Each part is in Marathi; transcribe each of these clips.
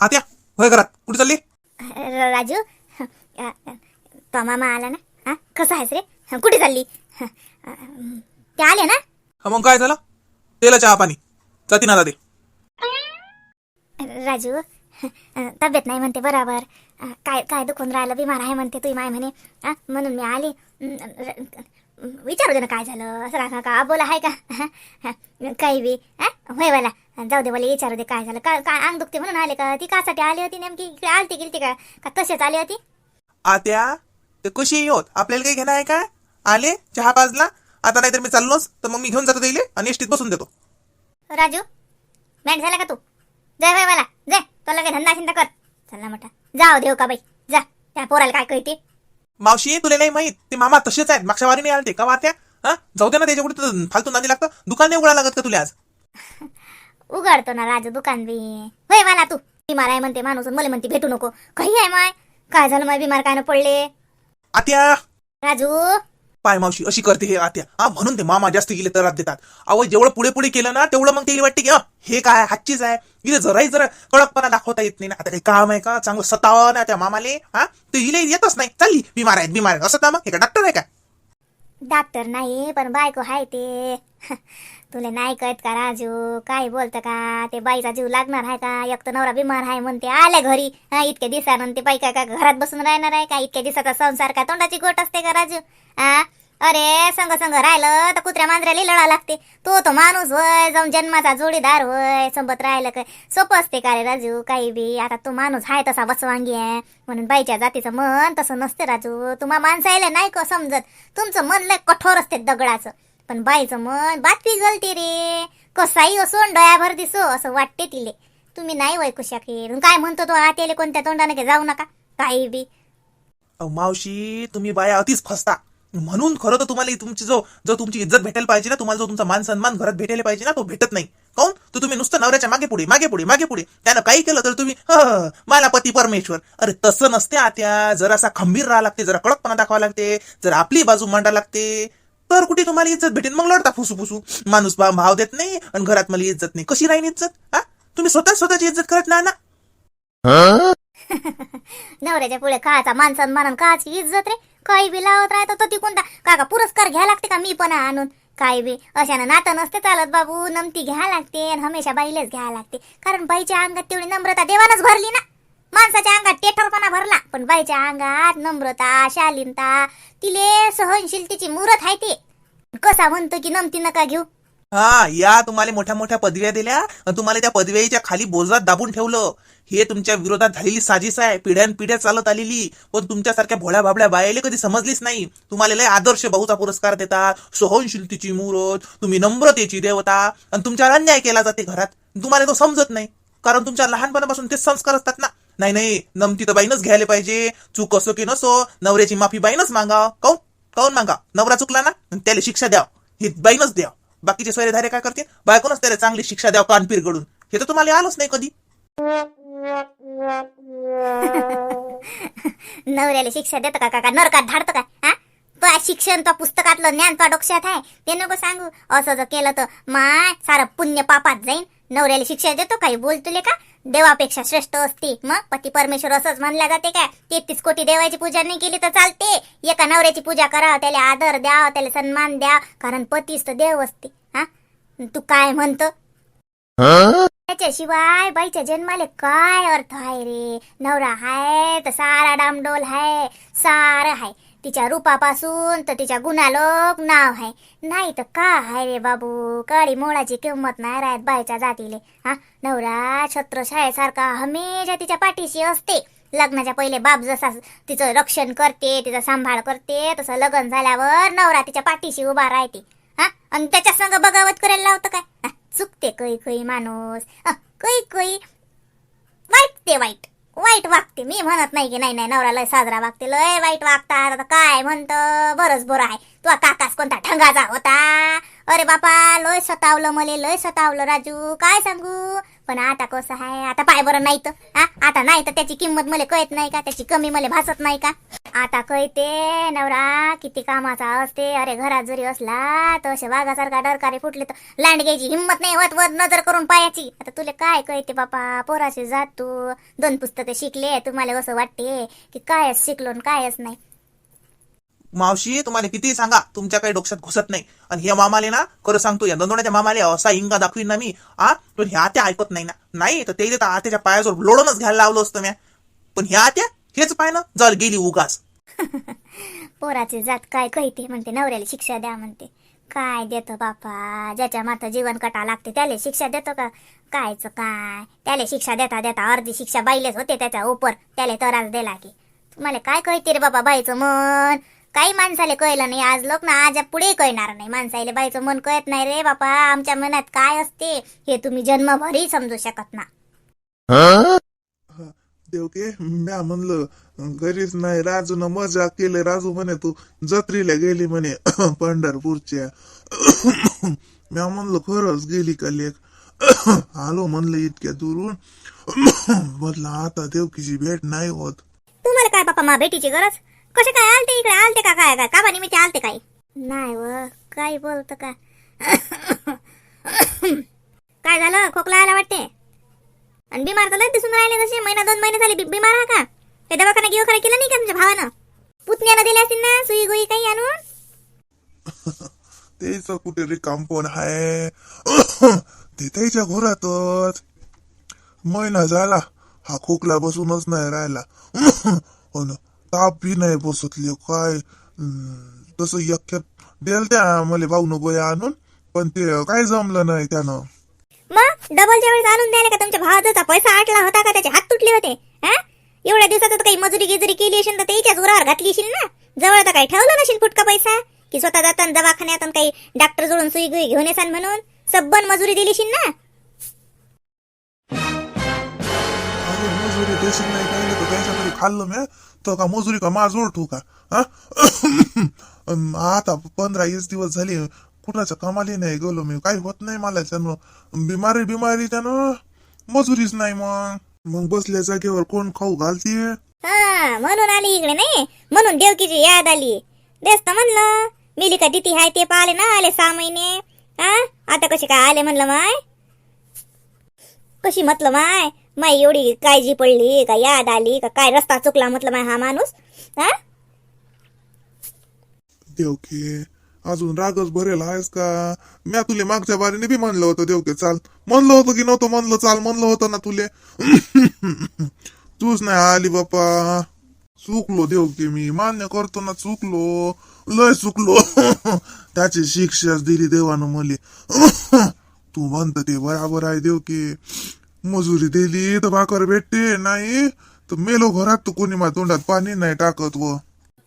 आत्या होय घरात. कुठे चालली? राजू तो मामा आला ना? हा? कसा आहेस रे? कुठे चालली? ते आले ना? हा मग काय झालं? तेला चहा पाणी. जाती ना दादी. राजू तब्येत नाही म्हणते बरोबर. काय काय दुखून राहिलं? बिमार आहे म्हणते तुझी माय म्हणे. म्हणून मी आली. विचारू दे ना काय झालं. असं राखा का बोला आहे का? काही बी होय मला जाऊ दे मला विचारू दे काय झालं. का काय अंग दुखते म्हणून आले का? ती कासाठी आली होती नेमकी? इकडे आलती गेलती का? का तसेच आली होती? आत्या ते कशी होत आपल्याला काही घेणं आहे का? आले चहा पाजला. आता नाहीतर मी चाललोच. तर मग मी घेऊन जातो देईल आणि एसटीत बसून देतो. राजू मॅट झाला का तू? जय बाय मला जय तुला काही धंदा चिंता कर. चल ना मोठा. जाऊ देऊ का बाई. जा. त्या पोराला काय कळते? मावशी तुला नाही माहीत. ते मामा तसेच आहेत. मागच्या वारी नाही आलते का वात्या हा? जाऊ दे ना त्याच्या कुठे फालतू नादी लागतं. दुकान नाही उघडा लागत का तुला आज? उघडतो ना राजू दुकान बी. होय मला तू. बिमार आहे म्हणते माणूस मला म्हणते भेटू नको. काही आहे माय? काय झालं माय? बिमार काय न पडले? आत्या! राजू! पाय मावशी अशी करते हे आत्या. हा म्हणून ते मामा जास्त गेले तर देतात. अहो जेवढं पुढे पुढे केलं ना तेवढं मग ते वाटते की हे काय हातचीच आहे. इथे जराही जरा कडकपणा दाखवता येत नाही ना. आता काही काम आहे का? चांगलं सतावं ना त्या मामाले हा? ते हिले येतच नाही. चालली बिमार आहेत बिमार आहेत. असं ना मग हे का डॉक्टर आहे का डॉक्टर नाही पण बायको हाय ते. तुला नाही कळत का राजू? काय बोलत का? ते बाईचा जीव लागणार आहे का? एक तर नवरा बिमार आहे म्हणते आल्या घरी. हा इतक्या दिवसानं ते बाई काय का घरात बसून राहणार आहे का? इतक्या दिवसाचा संसार का तोंडाची गोट असते का राजू? हा अरे संग संग राहिलं तर कुत्र्या मांजऱ्याला लढा लागते. तो तो माणूस होय जाऊन जन्माचा जोडीदार होय सोबत राहिलं काय? सोपं असते का रे राजू? काही बी. आता तो माणूस आहे तसा बसवांगी आहे. म्हणून बाईच्या जातीचं मन तसं नसते राजू. तुम्हा माणसायला नाही का समजत? तुमचं मन लय कठोर असते दगडाचं. पण बाईचं मन बातमी गलती रे. कसाही असो न डोळ्याभर दिसो असं वाटते तिले. तुम्ही नाही वैकू शकेल काय म्हणतो तो आतेले कोणत्या तोंडाने जाऊ नका? काही बी. मावशी तुम्ही बाया अतिच फसता. म्हणून खरं तर तुम्हाला तुमची जो जो तुमची इज्जत भेटायला पाहिजे ना तुम्हाला जो तुमचा मान सन्मान घरात भेटायला पाहिजे ना तो भेटत नाही. काऊन तर तुम्ही नुसतं नवऱ्याच्या मागे पुढे मागे पुढे मागे पुढे. त्यानं काही केलं तर तुम्ही "हं, मला पती परमेश्वर. अरे तसं नसते आत्या. जरासा खंबीर राहा लागते जरा कडकपणा दाखवा लागते जरा आपली बाजू मांडा लागते. तर कुठे तुम्हाला इज्जत भेटेल मग लढता फुसू फुसू. माणूस बा भाव देत नाही आणि घरात मला इज्जत नाही. कशी राहील इज्जत? हा? तुम्ही स्वतः स्वतःची इज्जत करत नाही ना? नवऱ्याच्या पुढे काचा माणसान मानन काची इज्जत रे. काही बी लावत राहतो तो ती कोणता काका पुरस्कार घ्या लागते का? मी पण आणून. काय बी. अशानं नातं नसते चालत बाबू. नमती घ्या लागते आणि हमेशा बाईलेच घ्या लागते. कारण बाईच्या अंगात तेवढी नम्रता देवानच भरली ना. माणसाच्या अंगात टेठरपणा भरला. पण बाईच्या अंगात नम्रता शालीनता तिले सहनशीलतेची मुरत आहे ते. कसा म्हणतो की नमती नका घेऊ. हा या तुम्हाला मोठ्या मोठ्या पदव्या दिल्या आणि तुम्हाला त्या पदव्याच्या खाली बोजात दाबून ठेवलं. हे तुमच्या विरोधात झालेली साजिश आहे. पिढ्यान पिढ्या चालत आलेली. पण तुमच्यासारख्या भोळ्या भाबड्या बायाले कधी समजलीच नाही. तुम्हाला लय आदर्श बहुचा पुरस्कार देतात. सहनशीलतेची मूर्त. तुम्ही नम्रतेची देवता. आणि तुमच्यावर अन्याय केला जाते घरात. तुम्हाला तो समजत नाही. कारण तुमच्या लहानपणापासून तेच संस्कार असतात ना. नाही नाही. नमती तर बाईनच घ्यायला पाहिजे. चूक असो की नसो नवऱ्याची माफी बाईनच मागाव. काऊन? काऊन मागा नवरा चुकला ना? त्याला शिक्षा द्या ही बाईनच द्या बाकीचे सोयरेधारे काय करतील? बायकोनच त्याला चांगली शिक्षा द्या कानपीर घडून हे तर तुम्हाला आलोच नाही कधी. नवऱ्याला शिक्षा देतं का काका? नरकात धाडतं का? हा? तो शिक्षण तो पुस्तकातलं ज्ञान तो डोक्यात आहे. ते नको सांगू. असं जर केलं तर माय सारं पुण्य पापात जाईन. नवऱ्याला शिक्षा देतो काही बोलतुले का? देवापेक्षा श्रेष्ठ असते. मग पती परमेश्वर असंच मानल्या जाते का तेहतीस कोटी देवाची पूजा नाही केली तर चालते. एका नवऱ्याची पूजा करा त्याला आदर द्या त्याला सन्मान द्या. कारण पतीच तर देव असते. हा? तू काय म्हणतो? त्याच्याशिवाय बाईच्या जन्माले काय अर्थ आहे रे? नवरा हाय तर सारा डामडोल हाय. सारं हाय. तिच्या रूपापासून तर तिच्या गुणालोक नाव हाय नाही तर का हाय रे बाबू? काळी मोळाची किंमत नाही राहत बायच्या जातीले. हा नवरा छत्रशाळेसारखा हमेशा तिच्या पाठीशी असते. लग्नाच्या पहिले बाप जसा तिचं रक्षण करते तिचा सांभाळ करते तसं लग्न झाल्यावर नवरा तिच्या पाठीशी उभा राहते. हा आणि त्याच्या संग बगावत करायला लावतं काय? चुकते कै कै माणूस. हा, कै कै वाईट ते वाईट. वाईट वागते. मी म्हणत नाही की नाही नाही नवरा लय साजरा वागते. लय वाईट वागतात. आता काय म्हणतं? बरंच बरं आहे. तुझा काकास कोणता ठंगाचा होता? अरे बापा लय सतावलं मले लय सतावलं राजू. काय सांगू? पण आता कसं आहे? आता पाय बरं नाही तर हा? आता नाही तर त्याची किंमत मला कळत नाही का? त्याची कमी मला भासत नाही का? आता कळते नवरा किती कामाचा असते. अरे घरात जरी असला तर असे वाघासारखा डरकारे फुटले तर लांड घ्यायची हिंमत नाही. होत वर नजर करून पायाची. आता तुला काय कळते बापा? पोराशी जात तू. दोन पुस्तकं शिकले तुम्हाला असं वाटते की कायच शिकलो आणि कायच नाही. मावशी तुम्हाला किती सांगा तुमच्या काही डोक्यात घुसत नाही. आणि ह्या मामाले ना खरं सांगतो या दोनोण्याच्या मामाले असा इंगा दाखवीन ना मी आ? पण ह्या त्या ऐकत नाही ना. नाही तर ते तर आत्याच्या पायाजवळ लोडूनच घ्यायला लावलं असतं म्या. पण ह्या आत्या हेच पाय ना जर गेली उगाच. पोराचे जात काय कळते म्हणते नवऱ्याला शिक्षा द्या म्हणते. काय देतो बापा? ज्याच्या माता जीवन कटा लागते त्याला शिक्षा देतो का? कायच काय? त्याला शिक्षा देता देता अर्धी शिक्षा बाईलेच होते त्याच्या उपर त्याला तरास दिला की तुम्हाला काय कळते रे बाबा बाईचं मन? काही माणसाला कळलं नाही. आज लोक ना आज पुढे कळणार नाही. माणसाला बाईचं मन कळत नाही रे बापा. आमच्या मनात काय असते हे तुम्ही जन्मभरही समजू शकत ना. देवके म्या म्हणलं घरीच नाही राजून मजा केले. राजू म्हणे तू जत्रीला गेली म्हणे पंढरपूरच्या. म्या म्हणलं खरंच गेली का लेख आलो म्हणलं इतक्या दुरून. म्हटलं आता देवकीची भेट नाही होत. तुम्हाला काय बापा मा भेटीची गरज? कसे काय आलते इकडे? आलते का काय? काय का निमित्त आलते काय? नाही व काय बोलत का? काय झालं? खोकला आला वाटते? आणि बिमार तर दिसून राहिले जसे महिना दोन महिने झाले बिमार हा का? ते दवाखाना गिवाखाना केला नाही का तुमच्या भावानं? पुतण्यानं दिले असतील ना सुई गोई काही आणून? तेच कुठे रिकाम पण आहे ते त्याच्या घरातच. महिना झाला. हा खोकला बसूनच नाही राहिला. हो ना. ताप नाही बसतले काय तसं यख्यात देल त्या मला भाऊन गोया आणून पण ते काय जमलं नाही त्यानं मग डबलच्या वेळेस आणून द्यायला का तुमच्या भावाचा पैसा आटला होता का? त्याचे हात तुटले होते हा? एवढ्या दिवसात काही मजुरी गिजुरी केली असेल तर त्याच्याच उरावर घातली असेल ना? जवळ तर काही ठेवलं नसेल फुटका पैसा? की स्वतः जाताना दवाखान्यात काही डॉक्टर जोडून सुई गुई घेऊन येसान म्हणून? सबन मजुरी दिली असेल ना? अरे मजुरी देशील नाही काय नाही तर त्याच्याकडे खाल्लं मी तर का? मजुरी का? माझ ओळखू का? आता पंधरा वीस दिवस झाले. कुणाच्या कमाली नाही गेलो मी. काही होत नाही मला त्यानं. बिमारी बिमारी त्यानं. मजुरीच नाही मग. मग बसल्या जागेवर कोण खाऊ घालते? हा म्हणून आली इकडे नाही. म्हणून देवकीची याद आली. तेच म्हणलं मिली का दिती हाय ते पाहिले ना आले सहा महिने. हा? आता कसे काय आले म्हणलं माय? कशी म्हटलं माय? माय एवढी काळजी पडली का याद आली का काय रस्ता चुकला म्हटलं माय हा माणूस? हा? देवके अजून रागच भरेल आहेस का? म्या तुले मागच्या बारीने बी म्हणलं होतं देवके चाल. म्हणलं होतं की नव्हतं म्हणलं चाल म्हणलं होतं ना तुले. तूच नाही आली बापा चुकलो देवके मी. मान्य करतो ना चुकलो. लय चुकलो. त्याची शिक्षाच दिली देवानं मले. तू म्हणत ते बराबर आहे देवके. मजुरी दिली तर भाकर भेटते नाही तर मेलो घरात तर कोणी माझ्या तोंडात पाणी नाही टाकत व.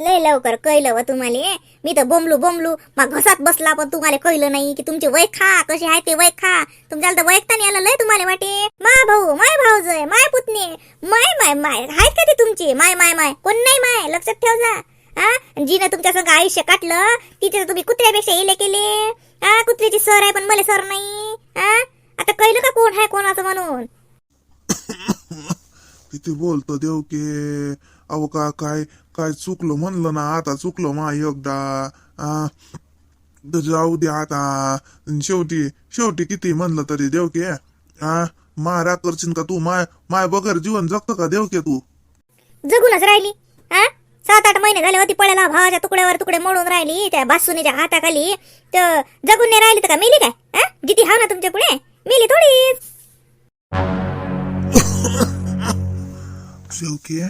लय लवकर कळलं व तुम्हाला. मी तर बोंबलू बोंबलू. मग घसात बसला पण तुम्हाला कळलं नाही की तुमची वय खा कशी आहे ते वय खा. तुमच्याला तर वैकता नाही आलं लय तुम्हाला वाटे. माय भाऊ माय भाऊजय माय पुतणे. माय माय माय. आहेत का ते तुमची? माय माय माय. कोण नाही माय? लक्षात ठेव जा हा जिनं तुमच्या संग आयुष्य काटलं तिथे तुम्ही कुत्र्यापेक्षा इले केले. हा कुत्र्याची सर आहे पण मला सर नाही. हा आता कळलं का कोण आहे कोणाचं म्हणून? किती बोलतो देव की. अहो का काय काय चुकलो म्हणलं ना आता चुकलो मा एकदा. आ, जाऊ दे आता. शेवटी शेवटी किती म्हणलं तरी देव की. आ मारा करशील का तू माय माय बगर जीवन जगतो का देव की तू? जगूनच राहिली हा सात आठ महिने झाले होती पळायला भावाच्या तुकड्यावर तुकडे मोडून राहिली त्या बासुनीच्या हाताखाली. तर जगून नाही राहिली तर का मेली काय? जिथे हा ना तुमच्यापुढे? मेली थोडीच शेवकी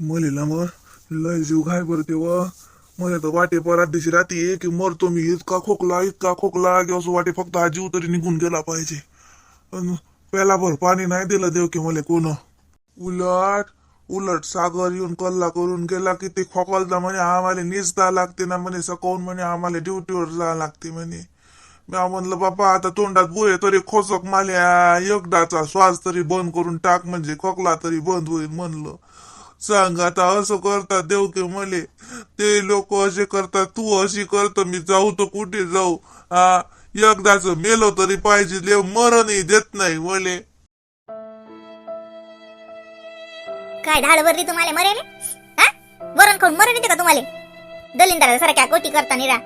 मलेला मग लय जीव घाय बरं तेव्हा मला तर वाटे परात दिवशी राहते की मरतो मी इतका खोकला इतका खोकला की असं वाटे फक्त हा जीव तरी निघून गेला पाहिजे पण प्याला भर पाणी नाही दिलं देव की मला कोण उलट उलट सागर येऊन कल्ला करून गेला की ते खोकलता म्हणे आम्हाला निजता लागते ना म्हणे सकवून म्हणे आम्हाला ड्युटीवर जावं लागते म्हणे मी म्हणलं बाबा आता तोंडात बोये तरी खोचक माल्या एकदाचा श्वास तरी बंद करून टाक म्हणजे खोकला तरी बंद होईल म्हणलं. सांग आता असं करतात देव की मले. ते लोक असे करतात तू अशी करत मी जाऊ तर कुठे जाऊ? हा एकदाच मेलो तरी पाहिजे देव मरणही देत नाही मले. काय धाड भरली तुम्हाला मरेने हा? वरण खाऊन मरण येते का तुम्हाला? दलिंदरा सारख्या कोटी करता निरा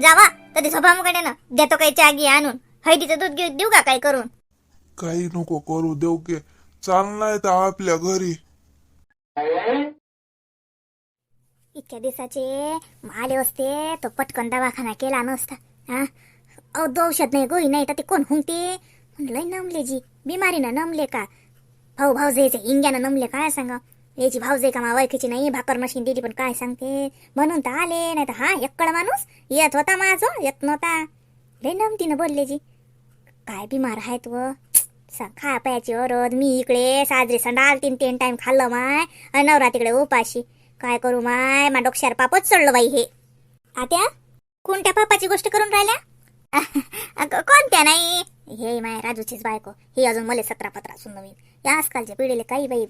जावा कधी स्वभाव ना देतो काही चागी आणून. हळदीचं दूध घेऊ देऊ का काय करून? काही नको करू देव की. चाललाय तर आपल्या घरी. इतक्या दिवसाचे आले असते तो पटकन दवाखाना केला नसता. हा? औषध नाही गोळी नाही तर ते कोण हुंगते? लय नमले जी. बिमारीनं नमले का? भाऊ भाऊजाईचे इंग्यानं नमले काय सांगा याची भाऊजे का मा ओळखीची नाही भाकर मशीन दिली पण काय सांगते? म्हणून तर आले नाही तर हा एकड माणूस येत होता माझो येत नव्हता. लय नमतीनं बोलले जी. काय बिमार आहेत व? खा प्यायची अरद मी इकडे साजरे संडाल तीन तीन टाइम खाल्लं माय आणि नवरा तिकडे उपाशी. काय करू माय मा डोक्यावर पापच चढलं बाई हे. आत्या कोणत्या पापाची गोष्ट करून राहिल्या? अगं, कोणत्या नाही? हे माय राजूचीच बायको. ही अजून मला सतरा पत्रा सुन नवीन. या आजकालच्या पिढीला काही बाई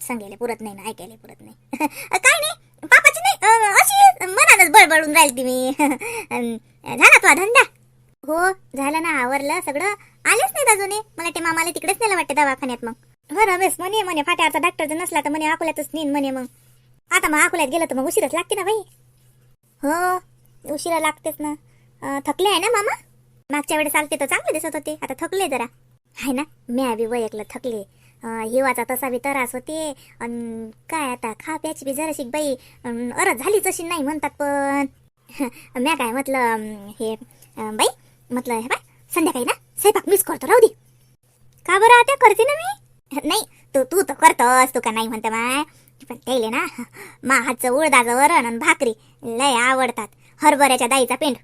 सांगायला पुरत नाही ना ऐकायला पुरत नाही. काय नाही पापाची नाही अशी मनातच बळबळून राहील ती मी झाला तो धंदा? हो झालं ना आवरलं सगळं. आलेच नाहीत अजूनही मला ते मामाला तिकडेच नेलं वाटतं दवाखान्यात मग. हो रमेश म्हणे म्हणे फाट्यावरचा डॉक्टर जर नसला तर म्हणे अकोल्यातच नेईन म्हणे मग. आता मग अकोल्यात गेलं तर मग उशीरच लागते ना बाई. हो उशिरा लागतेच ना. थकले आहे ना मामा? मागच्या वेळेस चालते तर चांगले दिसत होते. आता थकले जरा. आहे ना मी बी वयकलं थकले. हिवाचा तसा बी त्रास होते अन काय आता खा प्याची बी जराशी बाई अं, झाली झालीच अशी नाही म्हणतात पण. म्या काय म्हटलं हे बाई म्हटलं हे बाय संध्याकाळी ना स्वयंपाक मिस करतो राहू दे. का बरं आता करते ना मी? नाही तू तू तर करतोस तू का नाही म्हणते माय? पण त्याले ना मा हातचं उळदाचं वरण आणि भाकरी लय आवडतात. हरभऱ्याच्या दाईचा पेंड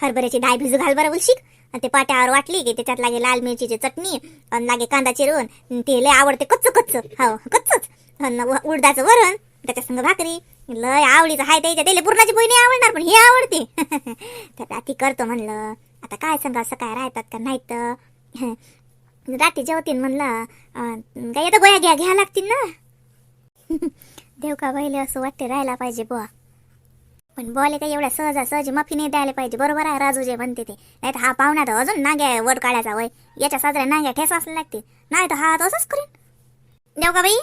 हरभऱ्याची डाळ भिजू घाल बरं उलशिक. ते पाट्यावर वाटली की त्याच्यात लागे लाल मिरचीची चटणी आणि लागे कांदा चिरून. ते लय आवडते कच्च कच्च. हो कच्चच. अन उडदाचं वरण त्याच्या संग भाकरी. लय आवडीचं हाय त्याच्या. त्याला पुरणाची पोई नाही आवडणार पण हे आवडते. तर ती करतो म्हणलं आता काय सांगा असं काय राहतात का नाही तर रात्री जेवतीन म्हणलं काय आता गोया घ्या घ्या लागतील ना. देव का पहिले असं वाटते राहायला पाहिजे बुवा. पण बोले काही एवढ्या सहजासहजी माफी नाही द्यायला पाहिजे. बरोबर आहे राजू जे म्हणते ते. नाही तर हा पाहुणा तर अजून नाग्या वर काढायचा वय. याच्या साजऱ्या नाग्या ठेस असल्या लागते. नाही तर हा तसंच करीन. देव का बाई?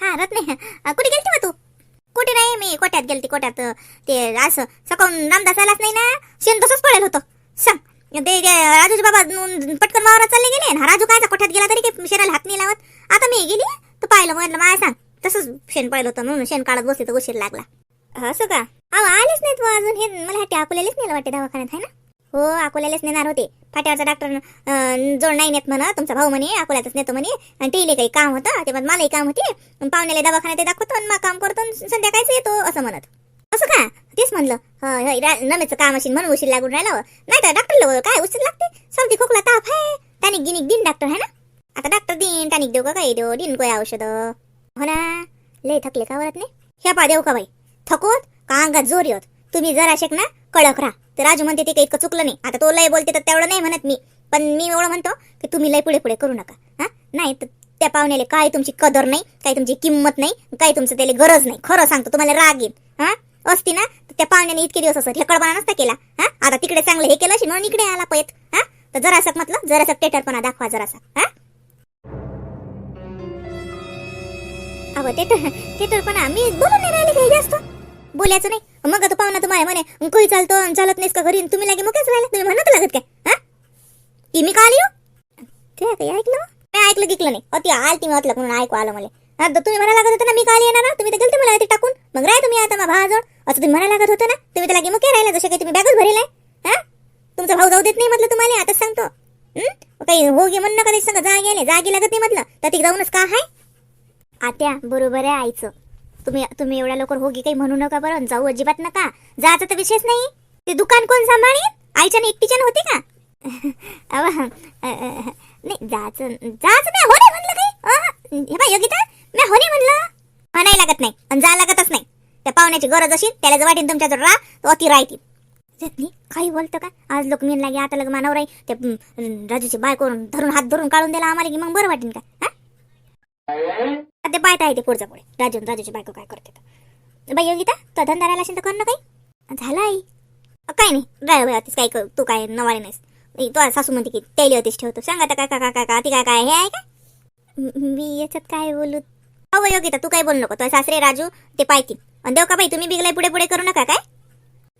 हा रत्ने. कुठे गेलती मग तू? कुठे नाही मी कोट्यात गेलती कोट्यात. ते असं सकाळून रामदास आलाच नाही ना? शेण तसंच पडेल होतं. सांग. ते राजूचे बाबा पटकन वावरात चालले गेले ना? राजू कायचा कोठ्यात गेला तरी काही शेणाला हात नाही लावत? आता मी गेली? तर पाहिलं म्हटलं माय सांग. तसंच शेण पडलं होतं म्हणून शेण काढत बसले तर उशीर लागला. असं का अहो आलेच नाहीत बुवा अजून. हे मला वाटते अकोल्यालाच नेलं वाटते दवाखान्यात आहे ना? हो अकोल्यालाच नेणार होते. फाट्यावरचा डॉक्टर जोड नाही नेत म्हणा तुमचा भाऊ म्हणे अकोल्यातच नेतो म्हणे. आणि तेले काही काम होतं. ते पण मलाही काम होते. पाहुण्याला दवाखान्यात ते दाखवतो आणि मग काम करतो संध्याकाळीच येतो असं म्हणत. असं का तेच म्हणलं. नमेचं काम असेल म्हणून उशीर लागून राहिला. नाही तर डॉक्टर काय उशीर लागते? सर्दी खोकला ताप आहे. टॅनिक गिनिक दिन डॉक्टर आहे ना? आता डॉक्टर दिन टॅनिक देऊ का काही देऊ? दिन कोया औषध? हो ना. लय थकले का वरत नाही ह्या पा देऊ का बाई? थकवत का अंगात जोर येत. तुम्ही जरा शेक ना कडक राहा. तर राजू म्हणते ते काही इतकं चुकलं नाही. आता तो लय बोलते तर तेवढं नाही म्हणत मी. पण मी एवढं म्हणतो की तुम्ही लय पुढे पुढे करू नका. हा? नाही तर त्या पाहुण्याला काय तुमची कदर नाही काही तुमची किंमत नाही काय तुमचं त्याला गरज नाही. खरं सांगतो तुम्हाला राग येईल. हा? असती ना तर त्या पाहुण्याने इतके दिवस असं हेकडपणा नसता केला. हा? आता तिकडे चांगलं हे केलं असेल म्हणून इकडे आला पयत हा? तर जरासं म्हटलं जरासं टेटरपणा दाखवा जरासा. हा? अहो टेटर टेटरपणा मी बोलून नाही राहिले काही जास्त. बोलायचं नाही. मग तो पाहुणा तुम्हाला म्हणे कोई चालतो चालत नाहीस का घरी? तुम्ही लागे मुकेच राहिले तुम्ही म्हणत लागत काय हा? की मी का आली हो? ते काही ऐकलं हो? मी ऐकलं गिकलं नाही. अति आल ती म्हटलं म्हणून ऐकू आलं मला. तर तुम्ही म्हणायला लागत होतं ना मी काल येणार? ना? तुम्ही तर गेलते मला ते टाकून. मग राय तुम्ही आता मग भाजड असं तुम्ही म्हणायला लागत होतं ना? तुम्ही तर लागे मुके राहिला जसे काही तुम्ही बॅगच भरेल आहे. हा? तुमचा भाऊ जाऊ देत नाही म्हटलं तुम्हाला आता सांगतो. काही हो गे म्हणणं कधी सांगा जागे आले. जागे जागी लागत नाही म्हटलं. तर ती जाऊनच का आहे आत्या बरोबर आहे आईचं. तुम्ही तुम्ही एवढ्या लवकर होगी काही म्हणू नका बरं जाऊ अजिबात नका. जायचा तर विषयच नाही. ते दुकान कोण सांभाळी आईच्या एकटीच्या होती का? अव, नाही जायचं जायचं नाही हो नाही म्हणलं काही. हे बाय योगिता मी हो नाही म्हणलं. म्हणायला लागत नाही आणि जा लागतच नाही. त्या पाहुण्याची गरज अशी त्याला जर वाटेन तुमच्या जर तो अति राहतील. काही बोलतं का? आज लोक मी लागे आता लग मानावर आहे. ते राजूची बाय करून धरून हात धरून काढून दिला आम्हाला की मग बरं वाटेन का? ते सध्या पाहता येते पुढचा पुढे. राजू राजूची बायको काय करते बाई योगिता तो धंदा राहिला असेल तर कर ना काही. झाला आई. काय नाही. राय होतीस काय कर? तू काय नवाळे नाहीस. तो सासू म्हणते की त्याला होतीस ठेवतो सांगा आता काय काय काय काय काय ती काय काय हे आहे का? मी याच्यात काय बोलू? अहो योगिता तू काय बोलू नको. तो सासरे राजू ते पाहतील. आणि देव का बाई तुम्ही बिगलाय पुढे पुढे करू नका काय?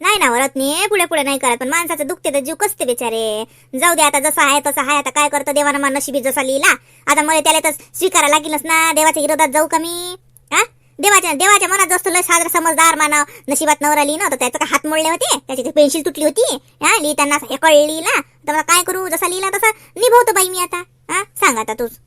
नाही ना वरत नाही पुढे पुढे नाही करत पण माणसाचं दुखते तर जीव कसते बिचारे? जाऊ दे आता जसं आहे तसं आहे आता काय करतो देवानं मान नशिबी जसा लिहिला? आता मला त्याला तर स्वीकारा लागेलच ना देवाच्या विरोधात जाऊ का मी? हा? देवाच्या देवाच्या मनात जसं लय साजरा समजदार मानव नशिबात नवरा लिहिणं तर त्याचं हात मोडले होते? त्याची पेन्सिल तुटली होती हा? लिहिताना हे कळ लिहिला तर मला काय करू? जसा लिहिला तसा निभवतो बाई मी आता हा? सांग आता तूच